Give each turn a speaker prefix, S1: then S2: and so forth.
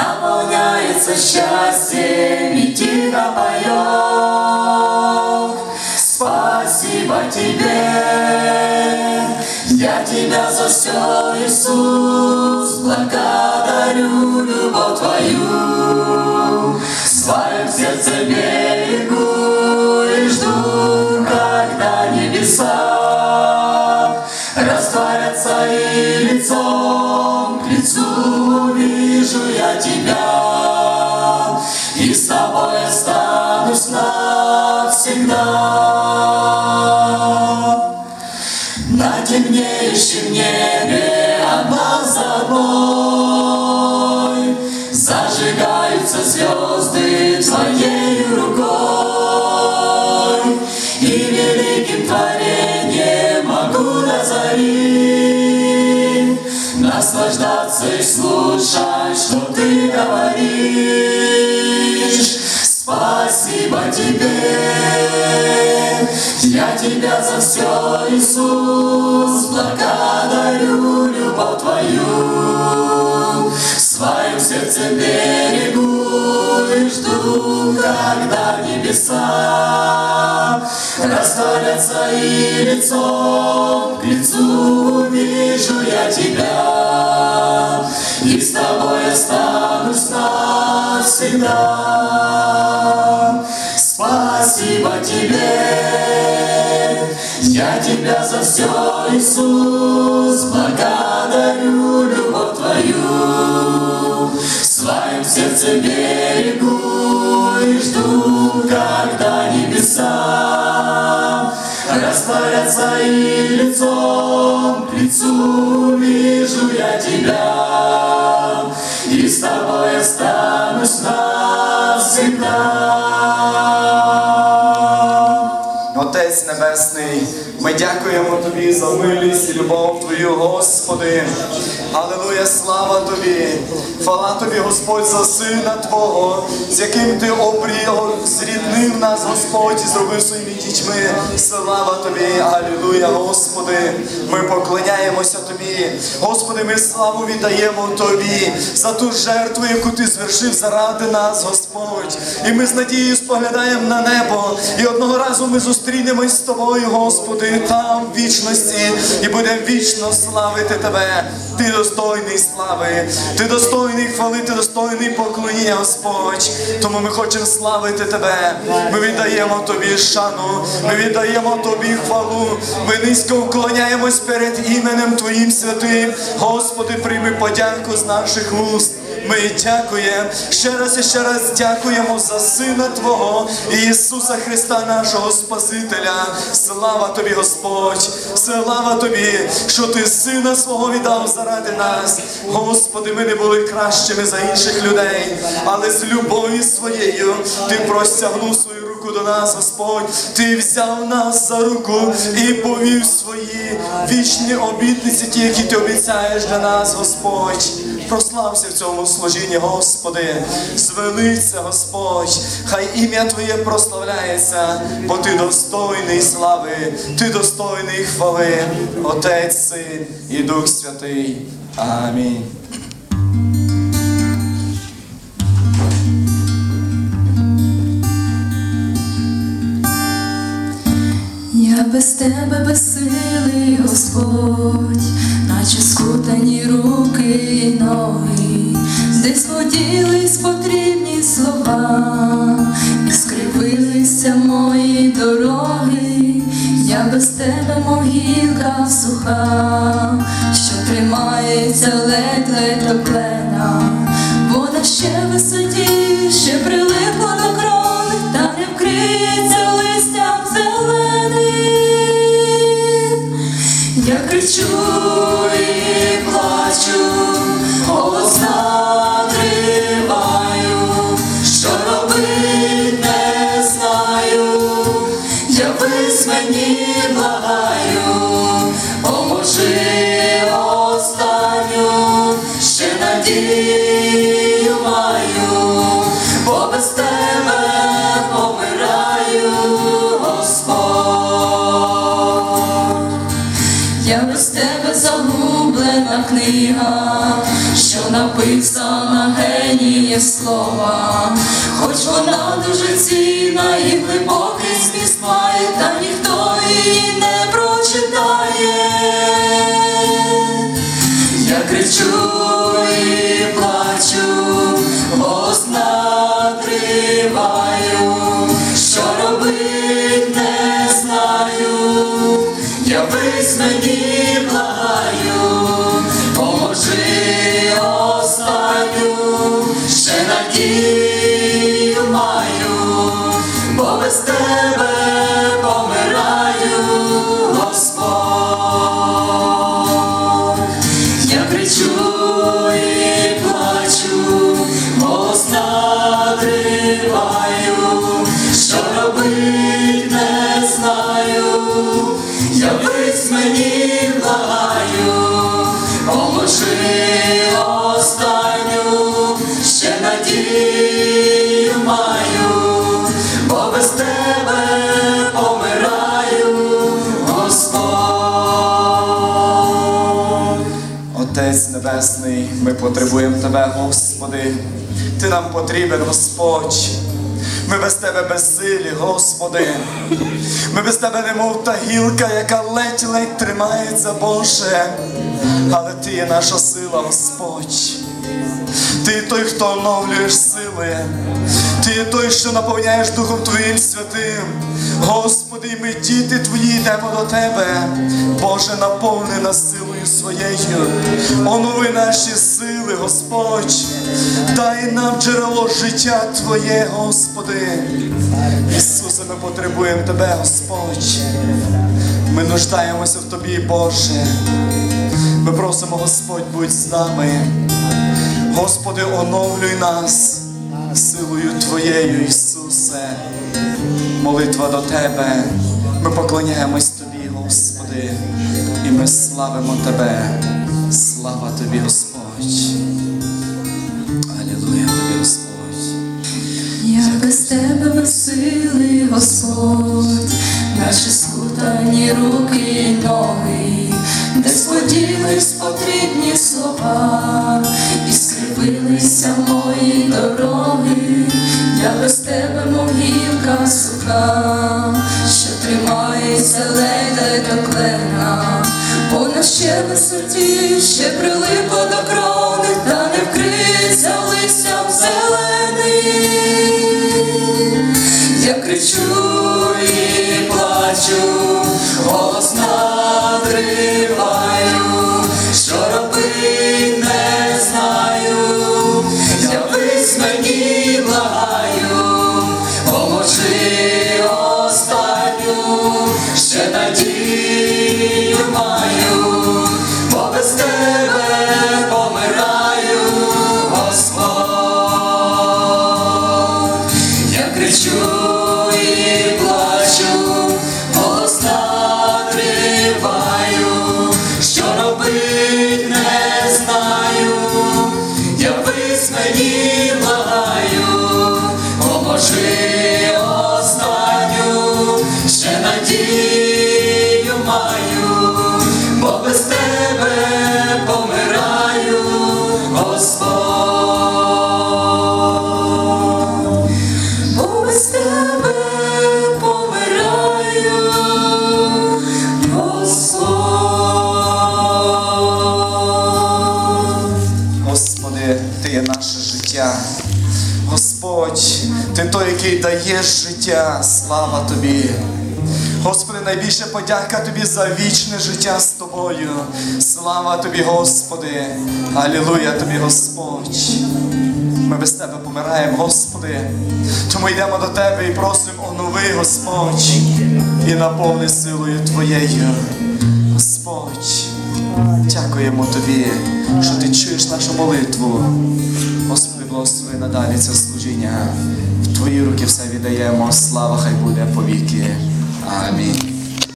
S1: наполняется счастьем и тихо поет. Спасибо тебе, я тебя за все, Иисус, благодарю любовь Твою. Слушать, что Ты говоришь Спасибо Тебе, я Тебя за все, Иисус, благодарю любовь Твою. В своем сердце берегу и жду, когда небеса растворятся и лицом к лицу вижу я Тебя, и с Тобой останусь навсегда. Спасибо Тебе, я Тебя за все, Иисус, благодарю любовь Твою. В своем сердце берегу растворятся и лицом к лицу вижу я Тебя, и с Тобой останусь навсегда.
S2: Отець Небесний, ми дякуємо Тобі за милість і любов Твою, Господи. Аллилуйя, слава Тобі. Хвала Тобі, Господь, за Сина Твого, з яким Ти обріяв, зріднив нас, Господь, і зробив своїми дітьми. Слава Тобі, Аллилуйя, Господи. Ми поклоняємося Тобі. Господи, ми славу віддаємо Тобі за ту жертву, яку Ти звершив заради нас, Господь. І ми з надією споглядаємо на небо. І одного разу ми зустрінемось з тобою, Господи, там в вічності, і будемо вічно славити Тебе. Ти достойний слави, ти достойний хвали, ти достойний поклоніння, Господь. Тому ми хочемо славити Тебе. Ми віддаємо Тобі шану, ми віддаємо Тобі хвалу. Ми низько вклоняємось перед іменем Твоїм святим. Господи, прийми подяку з наших уст. Ми дякуємо, ще раз і ще раз дякуємо за Сина Твого Ісуса Христа, нашого Спасителя. Слава Тобі, Господь, слава Тобі, що Ти Сина свого віддав заради нас. Господи, ми не були кращими за інших людей, але з любов'ю своєю Ти простягнув свою руку до нас, Господь. Ти взяв нас за руку і повів свої вічні обітниці, ті, які ти обіцяєш для нас, Господь. Прослався в цьому служінні, Господи, звелиться, Господь, хай ім'я Твоє прославляється, бо Ти достойний слави, Ти достойний хвали, Отець, Син і Дух Святий. Амінь.
S3: Я без тебе безсилий, Господь, наче скутані руки тримається ледь-ледь до плена, вона ще висотіше прилипла до крови, та не вкриється листям зеленим. Я кричу
S1: слова, хоч вона дуже цінна і глибокий зміст має, та ніхто її не прочитає. Я кричу і плачу, голос надриваю, що робить не знаю, явись мені надію маю, бо без тебе помираю, Господь.
S2: Отець Небесний, ми потребуємо Тебе, Господи. Ти нам потрібен, Господь. Ми без Тебе безсилі, Господи. Ми без Тебе немов та гілка, яка ледь-ледь тримається, Боже. Але Ти є наша сила, Господь. Ти той, хто оновлюєш сили. Ти той, що наповняєш Духом Твоїм святим. Господи, і ми діти Твої йдемо до Тебе. Боже, наповни нас силою своєю. Онови наші сили, Господь. Дай нам джерело життя Твоє, Господи. Ісусе, ми потребуємо Тебе, Господь. Ми нуждаємося в Тобі, Боже. Ми просимо, Господь, будь з нами. Господи, оновлюй нас силою Твоєю, Ісусе. Молитва до Тебе. Ми поклоняємось Тобі, Господи, і ми славимо Тебе. Слава Тобі, Господь. Алілуя Тобі, Господь.
S1: Я без тебе без сили, Господь, наші скутані руки я без тебе могилка суха, що тримається ледь до клена, вона ще висоті, ще прилипла до крони, та не вкриться листям зелений. Я кричу і плачу, голос надриваю, що робить не знаю, явись мені що
S2: Господь, Ти той, який даєш життя. Слава Тобі. Господи, найбільше подяка Тобі за вічне життя з Тобою. Слава Тобі, Господи. Алілуя Тобі, Господь. Ми без Тебе помираємо, Господи. Тому йдемо до Тебе і просимо онови, Господь, і наповни силою Твоєю. Господь, дякуємо Тобі, що Ти чуєш нашу молитву. Господи, благослови надалі це служіння. В Твої руки все віддаємо. Слава хай буде повіки. Амінь.